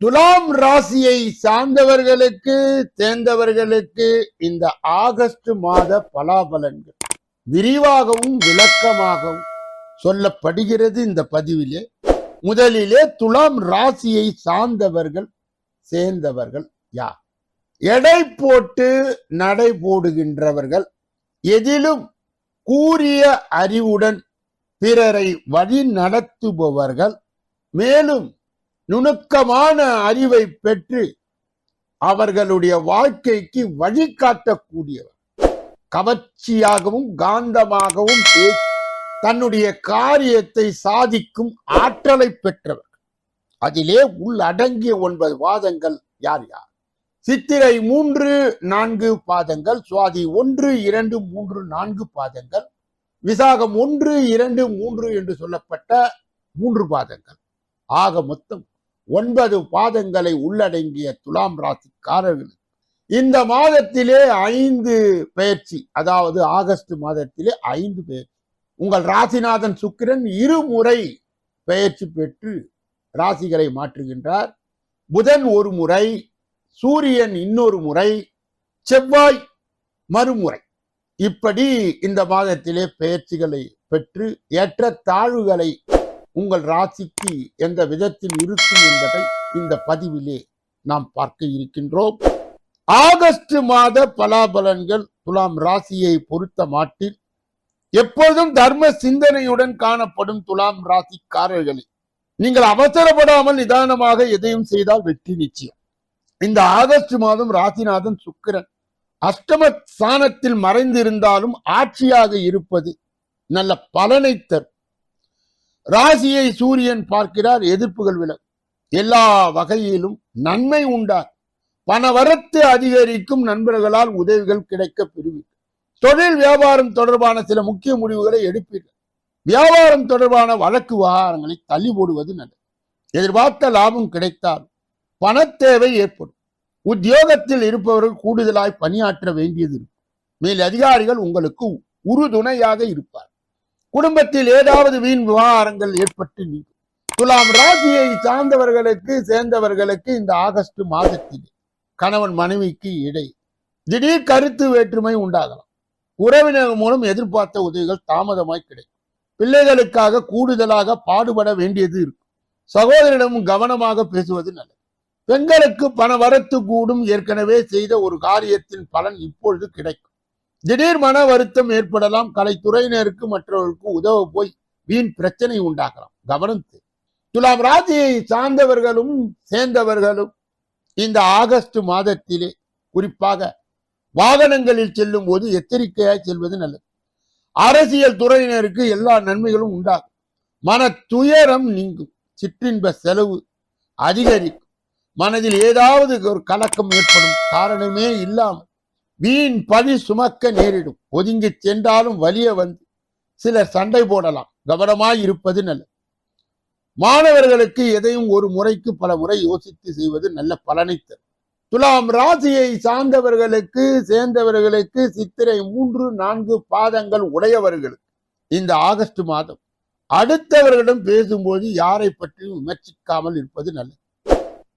துலாம் ராசியை சார்ந்தவர்களுக்கு தேர்ந்தவர்களுக்கு இந்த ஆகஸ்ட் மாத பலாபலன்கள் விரிவாகவும் விளக்கமாகவும் சொல்லப்படுகிறது இந்த பதிவிலே. முதலிலே துலாம் ராசியை சார்ந்தவர்கள் சேர்ந்தவர்கள் யார்? எடை போட்டு நடை போடுகின்றவர்கள் எதிலும் கூறிய அறிவுடன் பிறரை வழி நடத்துபவர்கள் மேலும் நுணுக்கமான அறிவை பெற்று அவர்களுடைய வாழ்க்கைக்கு வழிகாட்டக்கூடியவர் கவர்ச்சியாகவும் காந்தமாகவும் தன்னுடைய காரியத்தை சாதிக்கும் ஆற்றலை பெற்றவர். அதிலே உள்ளடங்கிய ஒன்பது வாதங்கள் யார் யார்? சித்திரை மூன்று நான்கு பாதங்கள் சுவாதி ஒன்று இரண்டு மூன்று நான்கு பாதங்கள் விசாகம் ஒன்று இரண்டு மூன்று என்று சொல்லப்பட்ட மூன்று பாதங்கள். ஆக மொத்தம் ஒன்பது பாதங்களை உள்ளடங்கிய துலாம் ராசிக்காரர்கள். இந்த மாதத்திலே ஐந்து பயிற்சி அதாவது ஆகஸ்ட் மாதத்திலே ஐந்து பயிற்சி. உங்கள் ராசிநாதன் சுக்கிரன் இருமுறை பெயர்ச்சி பெற்று ராசிகளை மாற்றுகின்றார். புதன் ஒரு முறை சூரியன் இன்னொரு முறை செவ்வாய் மறுமுறை. இப்படி இந்த மாதத்திலே பெயர்ச்சிகளை பெற்று ஏற்ற தாழ்வுகளை உங்கள் ராசிக்கு எந்த விதத்தில் இருக்கும் என்பதை இந்த பதிவிலே நாம் பார்க்க இருக்கின்றோம். ஆகஸ்ட் மாத பலாபலன்கள் துலாம் ராசியை பொறுத்த மாட்டில் எப்பொழுதும் தர்ம சிந்தனையுடன் காணப்படும் துலாம் ராசிக்காரர்களே நீங்கள் அவசரப்படாமல் நிதானமாக எதையும் செய்தால் வெற்றி நிச்சயம். இந்த ஆகஸ்ட் மாதம் ராசிநாதன் சுக்கிரன் அஷ்டம ஸ்தானத்தில் மறைந்திருந்தாலும் ஆட்சியாக இருப்பது நல்ல பலனை தரும். ராசியை சூரியன் பார்க்கிறார் எதிர்ப்புகள் விலகும். எல்லா வகையிலும் நன்மை உண்டார். பணவரத்து அதிகரிக்கும் நண்பர்களால் உதவிகள் கிடைக்க பெறுவீர்கள். தொழில் வியாபாரம் தொடர்பான சில முக்கிய முடிவுகளை எடுப்பீர்கள். வியாபாரம் தொடர்பான வழக்கு விவகாரங்களை தள்ளி போடுவது நல்லது. எதிர்பார்த்த லாபம் கிடைத்தால் பணத்தேவை ஏற்படும். உத்தியோகத்தில் இருப்பவர்கள் கூடுதலாய் பணியாற்ற வேண்டியது இருக்கும். மேல் அதிகாரிகள் உங்களுக்கு உறுதுணையாக இருப்பார். குடும்பத்தில் ஏதாவது வீண் விவகாரங்கள் ஏற்பட்டு நீங்கும். துலாம் ராசியை சார்ந்தவர்களுக்கு சேர்ந்தவர்களுக்கு இந்த ஆகஸ்ட் மாதத்தில் கணவன் மனைவிக்கு இடை. திடீர் கருத்து வேற்றுமை உண்டாகலாம். உறவினர் மூலம் எதிர்பார்த்த உதவிகள் தாமதமாய் கிடைக்கும். பிள்ளைகளுக்காக கூடுதலாக பாடுபட வேண்டியது இருக்கும். சகோதரிடம் கவனமாக பேசுவது நல்லது. பெண்களுக்கு பண வரத்து கூடும் ஏற்கனவே செய்த ஒரு காரியத்தின் பலன் இப்பொழுது கிடைக்கும். திடீர் மன வருத்தம் ஏற்படலாம். கலைத்துறையினருக்கு மற்றவர்களுக்கு உதவ போய் வீண் பிரச்சனை உண்டாகலாம். கவனம் துலாம் ராசியை சார்ந்தவர்களும் சேர்ந்தவர்களும் இந்த ஆகஸ்ட் மாதத்திலே குறிப்பாக வாகனங்களில் செல்லும் போது எச்சரிக்கையாய் செல்வது நல்லது. அரசியல் துறையினருக்கு எல்லா நன்மைகளும் உண்டாகும். மன துயரம் நீங்கும். சிற்றின்ப செலவு அதிகரிக்கும். மனதில் ஏதாவது ஒரு கலக்கம் ஏற்படும். காரணமே இல்லாமல் வீண் பழி சுமக்க நேரிடும். ஒதுங்கி சென்றாலும் வலிய வந்து சிலர் சண்டை போடலாம். கவனமாய் இருப்பது நல்லது. மாணவர்களுக்கு எதையும் ஒரு முறைக்கு பல முறை யோசித்து செய்வது நல்ல பலனை தரும். துலாம் ராசியை சார்ந்தவர்களுக்கு சேர்ந்தவர்களுக்கு சித்திரை மூன்று நான்கு பாதங்கள் உடையவர்களுக்கு இந்த ஆகஸ்ட் மாதம் அடுத்தவர்களிடம் பேசும்போது யாரை பற்றியும் விமர்சிக்காமல் இருப்பது நல்லது.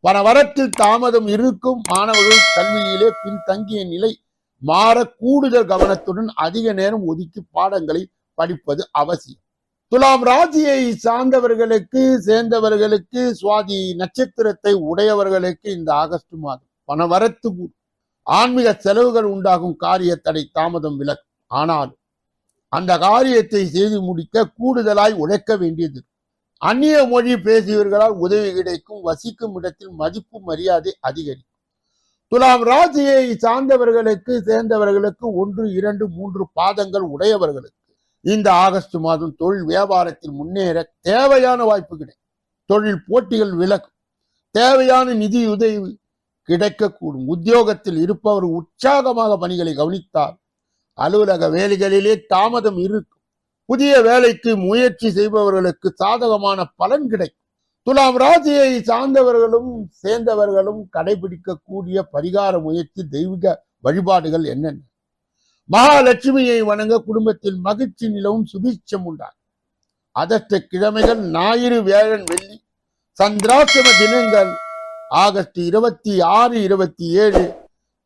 பல வரத்தில் தாமதம் இருக்கும். மாணவர்கள் கல்வியிலே பின்தங்கிய நிலை மாற கூடுதல் கவனத்துடன் அதிக நேரம் ஒதுக்கி பாடங்களை படிப்பது அவசியம். துலாம் ராசியை சார்ந்தவர்களுக்கு சேர்ந்தவர்களுக்கு சுவாதி நட்சத்திரத்தை உடையவர்களுக்கு இந்த ஆகஸ்ட் மாதம் பணவரத்து கூடும். ஆன்மீக செலவுகள் உண்டாகும் காரிய தடை தாமதம் விலகும். ஆனால் அந்த காரியத்தை செய்து முடிக்க கூடுதலாய் உழைக்க வேண்டியது. அந்நிய மொழி பேசியவர்களால் உதவி கிடைக்கும் வசிக்கும் இடத்தில் மதிப்பு மரியாதை அதிகரிக்கும் துலாம் ராசியை சார்ந்தவர்களுக்கு சேர்ந்தவர்களுக்கு ஒன்று இரண்டு மூன்று பாதங்கள் உடையவர்களுக்கு இந்த ஆகஸ்ட் மாதம் தொழில் வியாபாரத்தில் முன்னேற தேவையான வாய்ப்பு கிடைக்கும். தொழில் போட்டிகள் விலகும். தேவையான நிதி உதவி கிடைக்கக்கூடும். உத்தியோகத்தில் இருப்பவர் உற்சாகமாக பணிகளை கவனித்தார் அலுவலக வேலைகளிலே தாமதம் இருக்கும். புதிய வேலைக்கு முயற்சி செய்பவர்களுக்கு சாதகமான பலன் கிடைக்கும். துலாம் ராசியை சார்ந்தவர்களும் சேர்ந்தவர்களும் கடைபிடிக்கக்கூடிய பரிகார முயற்சி தெய்வீக வழிபாடுகள் என்னென்ன? மகாலட்சுமியை வணங்க குடும்பத்தில் மகிழ்ச்சி நிலவும் சுபீட்சம் உண்டாகும் அதற்ற கிழமைகள் ஞாயிறு வேழன் வெள்ளி சந்திராசிரம தினங்கள் ஆகஸ்ட் இருபத்தி ஆறு இருபத்தி ஏழு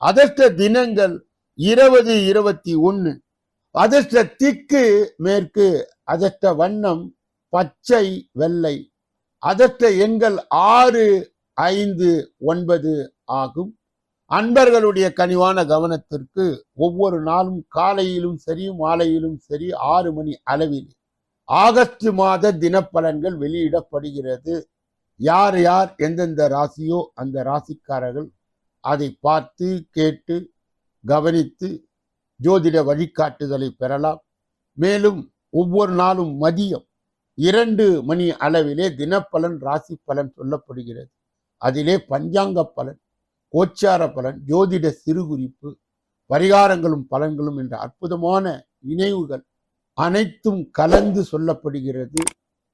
அதர்ஷ்ட தினங்கள் இருபது இருபத்தி ஒன்று அதர்ஷ்ட திக்கு மேற்கு அதர்ஷ்ட வண்ணம் பச்சை வெள்ளை அதர்ஷ்ட எண்கள் ஆறு ஐந்து ஒன்பது ஆகும். அன்பர்களுடைய கனிவான கவனத்திற்கு ஒவ்வொரு நாளும் காலையிலும் சரி மாலையிலும் சரி ஆறு மணி அளவில் ஆகஸ்ட் மாத தினப்பலன்கள் வெளியிடப்படுகிறது. யார் யார் எந்தெந்த ராசியோ அந்த ராசிக்காரர்கள் அதை பார்த்து கேட்டு கவனித்து ஜோதிட வழிகாட்டுதலை பெறலாம். மேலும் ஒவ்வொரு நாளும் மதியம் இரண்டு மணி அளவிலே தினப்பலன் ராசி பலன் சொல்லப்படுகிறது. அதிலே பஞ்சாங்க பலன் கோச்சார பலன் ஜோதிட சிறுகுறிப்பு பரிகாரங்களும் பலன்களும் என்ற அற்புதமான இணைவுகள் அனைத்தும் கலந்து சொல்லப்படுகிறது.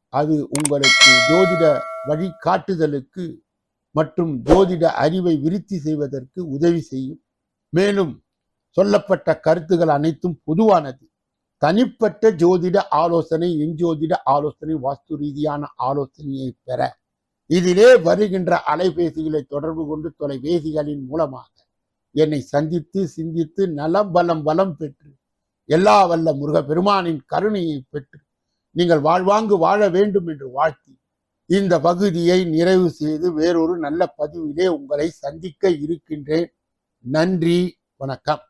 அது உங்களுக்கு ஜோதிட வழிகாட்டுதலுக்கு மற்றும் ஜோதிட அறிவை விருத்தி செய்வதற்கு உதவி செய்யும். மேலும் சொல்லப்பட்ட கருத்துகள் அனைத்தும் பொதுவானது. தனிப்பட்ட ஜோதிட ஆலோசனை எஞ்சோதிட ஆலோசனை வாஸ்து ரீதியான ஆலோசனையை பெற இதிலே வருகின்ற அலைபேசிகளை தொடர்பு கொண்டு தொலைபேசிகளின் மூலமாக என்னை சந்தித்து சிந்தித்து நலம் பலம் வளம் பெற்று எல்லா வல்ல முருக பெருமானின் கருணையை பெற்று நீங்கள் வாழ்வாங்கு வாழ வேண்டும் என்று வாழ்த்தி இந்த பகுதியை நிறைவு செய்து வேறொரு நல்ல பதிவிலே உங்களை சந்திக்க இருக்கின்றேன். நன்றி வணக்கம்.